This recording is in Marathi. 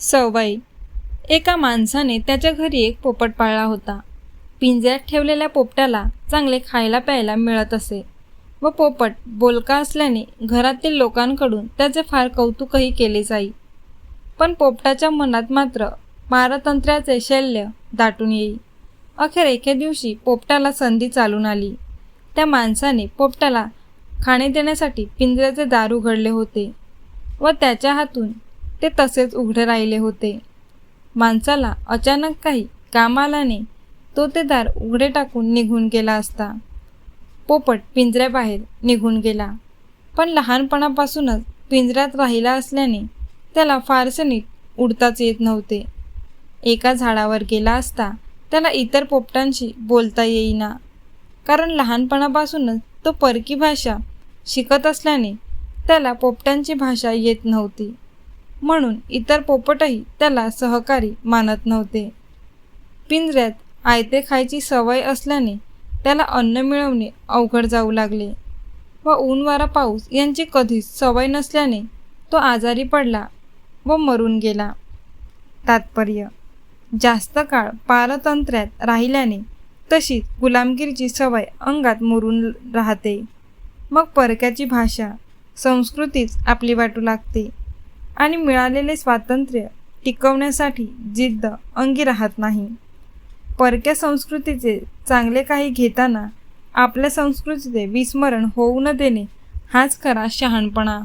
सवय. एका माणसाने त्याच्या घरी एक पोपट पाळला होता. पिंजऱ्यात ठेवलेल्या पोपट्याला चांगले खायला प्यायला मिळत असे. व पोपट बोलका असल्याने घरातील लोकांकडून त्याचे फार कौतुकही केले जाई. पण पोपटाच्या मनात मात्र पारतंत्र्याचे शल्य दाटून येई. अखेर एके दिवशी पोपटाला संधी चालून आली. त्या माणसाने पोपटाला खाणे देण्यासाठी पिंजऱ्याचे दार उघडले होते व त्याच्या हातून ते तसेच उघडे राहिले होते. माणसाला अचानक काही काम आल्याने तो ते दार उघडे टाकून निघून गेला असता. पोपट पिंजऱ्याबाहेर निघून गेला. पण लहानपणापासूनच पिंजऱ्यात राहिला असल्याने त्याला फारसे नीट उडताच येत नव्हते. एका झाडावर गेला असता त्याला इतर पोपटांशी बोलता येईना. कारण लहानपणापासूनच तो परकी भाषा शिकत असल्याने त्याला पोपटांची भाषा येत नव्हती. म्हणून इतर पोपटही त्याला सहकारी मानत नव्हते. पिंजऱ्यात आयते खायची सवय असल्याने त्याला अन्न मिळवणे अवघड जाऊ लागले व ऊन वारा पाऊस यांची कधीच सवय नसल्याने तो आजारी पडला व मरून गेला. तात्पर्य जास्त काळ पारतंत्र्यात राहिल्याने तशीच गुलामगिरीची सवय अंगात मुरून राहते. मग परक्याची भाषा संस्कृतीच आपली वाटू लागते. आणि मिळालेले स्वातंत्र्य टिकवण्यासाठी जिद्द अंगी राहत नाही. परक्या संस्कृतीचे चांगले काही घेताना आपल्या संस्कृतीचे विस्मरण होऊ न देणे हाच खरा शहाणपणा.